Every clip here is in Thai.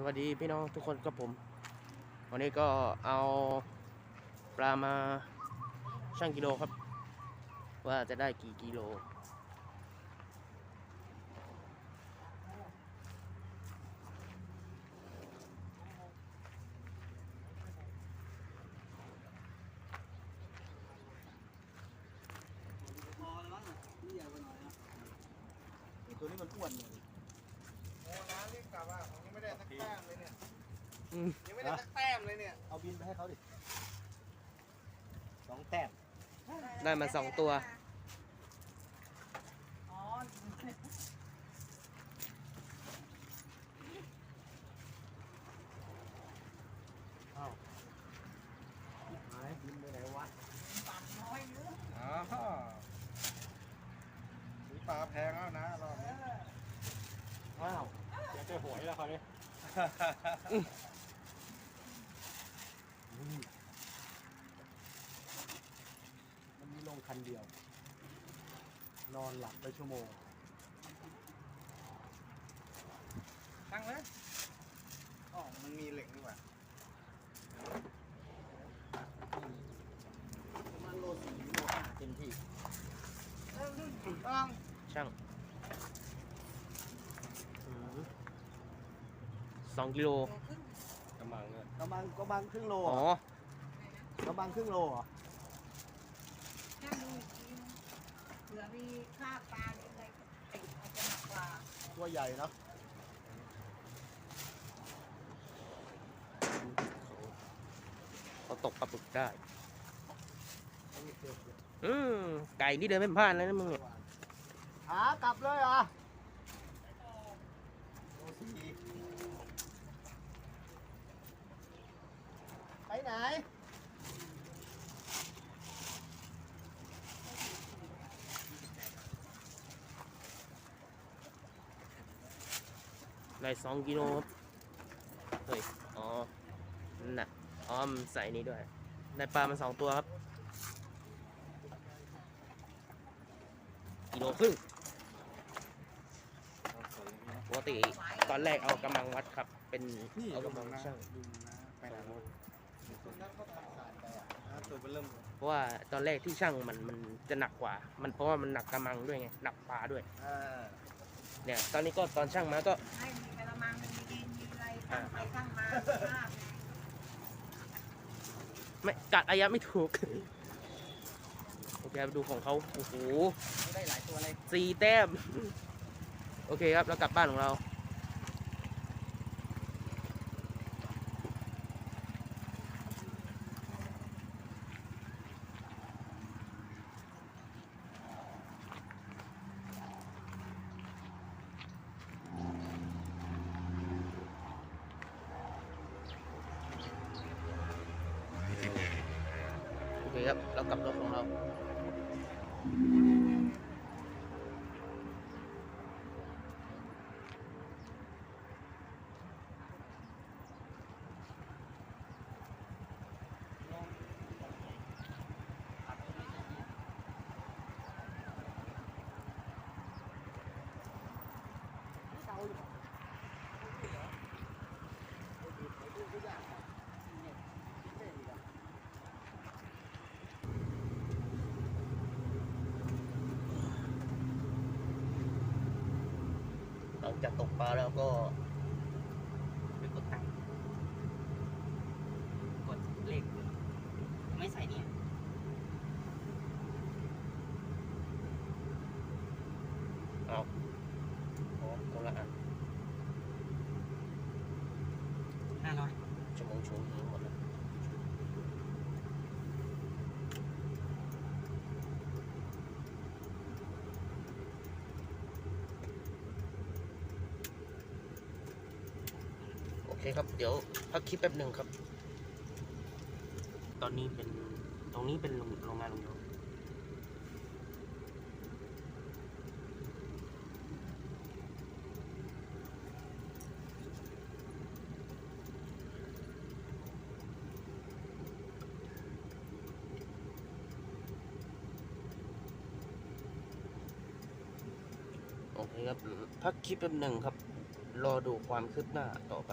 สวัสดีพี่น้องทุกคนครับผม วันนี้ก็เอาปลามาชั่งกิโลครับ ว่าจะได้กี่กิโล พอแล้วมั้งอะนี่ใหญ่กว่าหน่อยนะ ตัวนี้มันอ้วนเลย โอ้น้ำนี่กลับว่าผมยังไม่ได้สักแต้มเลยเนี่ย อืม ยังไม่ได้สักแต้มเลยเนี่ย เอาบินไปให้เขาดิสองแต้มได้มาสองตัว อ๋ออ้าวหายบินไปไหนวะอ๋อสีปลาแพงแล้วนะรอบนี้อ้าวอยากจะหวยแล้วเขาเนี่ ยมันมีลงคันเดียว นอนหลับไปชั่วโมง ตั้งเลยอ๋อมันมีเหล็กนี่หว่าประมาณโลสี่โลห้าเต็มที่ต้องช่างอืมสองกิโลกำลังเลยกำลังกำลังครึ่งโลอ๋อ กำลังครึ่งโลเหรอ แค่ดูอีกทีนึงเผื่อ มีค่าปลาอะไรติดอาจจะหนักกว่าตัวใหญ่เนาะเขาตกปลาบึกได้ อืมไก่นี่เดินไม่ผ่านเลยนะมึงเนี่ยหากลับเลยเหรอโลสี่ไปไหน ได้สองกิโลครับเฮ้ย อ๋อนั่นน่ะอ๋อมนใส่นี้ด้วย ได้ปลามาสองตัวครับ กิโลครึ่งปกติตอนแรกเอากำลังวัดครับ เป็นเอากำลังช่างดูนะไปไหนรถคนนั้นเขาทำสารไปอะนะตัวเป็นเริ่มเพราะว่าตอนแรกที่ช่างมันมันจะหนักกว่า มันเพราะว่ามันหนักกำลังด้วยไง หนักปลาด้วยอ่าเนี่ย ตอนนี้ก็ตอนช่างมาก็ ไรตั้งไปตั้งมาภาพไม่กัดอายะไม่ถูก โอเคครับดูของเขาโอ้โหได้หลายตัวเลยสี่แต้ม โอเคครับแล้วกลับบ้านของเรา คครับ แล้วกลับรถของเรา จากตกปลาแล้วก็ไปกดตังค์กดเลขไม่ใส่เนี่ยเอาอ๋อคนละอัน ห้าร้อย ชั่วโมงชั่วโมงหมดแล้วโอ เคครับ เดี๋ยวพักคลิปแป๊บหนึ่งครับ ตอนนี้เป็นตรงนี้เป็นโรงโรงงานโรงยนต์โอเคครับ พักคลิปแป๊บหนึ่งครับ รอดูความคืบหน้าต่อไป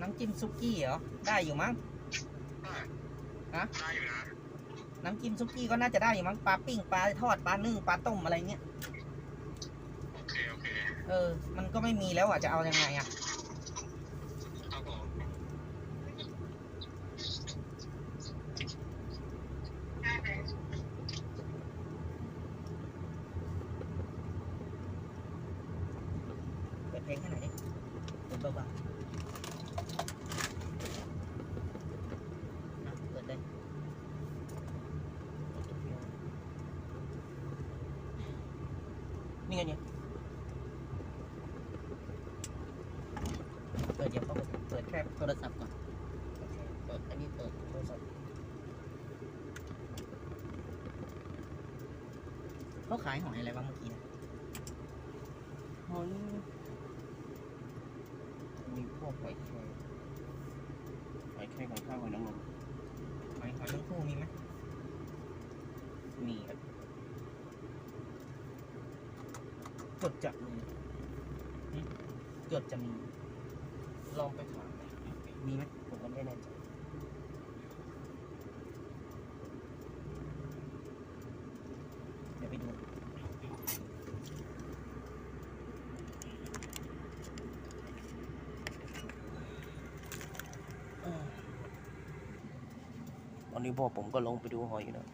น้ำจิ้มซุกี้เหรอ ได้อยู่มั้ง ฮะ ได้อยู่นะ น้ำจิ้มซุกี้ก็น่าจะได้อยู่มั้ง ปลาปิ้ง ปลาทอด ปลานึ่ง ปลาต้มอะไรเงี้ย โอเค โอเค เออ มันก็ไม่มีแล้วอะ จะเอายังไงอะ ครับผม เปิดเพลงให้หน่ยเปิดเบาๆอะเปิดเลยนี่ไงเนี่ยเปิดเดี๋ยวเขาเปิดแค่โทรศัพท์ก่อนโอเคเปิดอันนี้เปิดโทรศัพท์เขาขายหอยอะไรบ้างเมื่อกี้นะหอย วกหอยแครงหอยแครงหอยข้าวหอยนางรมหอยหอยนางรมมีไหมมีครับเกิดจะมีหึจดจะมี ลองไปถามไหมมีไหมผมก็ไม่แน่ใจเดี๋ยวไปดู ตอนนี้พ่อผมก็ลงไปดูหอยอยู่นะ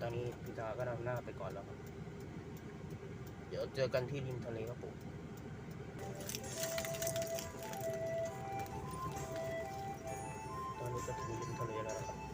ตอนนี้พิตาก็นำหน้าไปก่อนแล้วครับ เดี๋ยวเจอกันที่ริมทะเลครับผมตอนนี้ก็ถึงริมทะเลแล้วครับ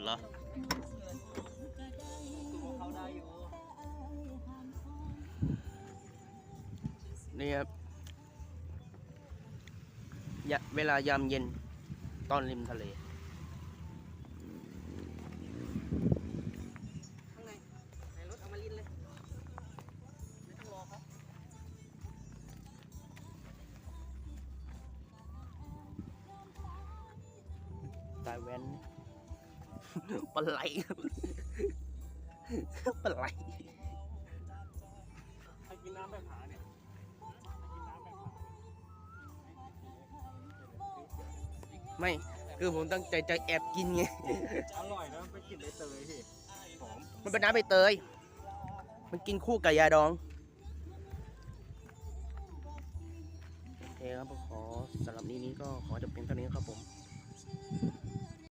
ดเหรอนี่ครับเวลายามเย็นตอนริมทะเลในในรถเอามาลินเลยไม่ต้องรอเขาตายแว้น ปลาไหลปลาไหลให้กินน้ำแบบหาเนี่ยให้กินน้ำแบบหาไม่คือผมตั้งใจจะแอบกินไง อร่อยนะไปกินใบเตยพี่หอมมันเป็นน้ำใบเตย มันกินคู่กับยาดองโอเคครับผมขอสำหรับนี้นี้ก็ขอจบเพียงเท่านี้ครับผม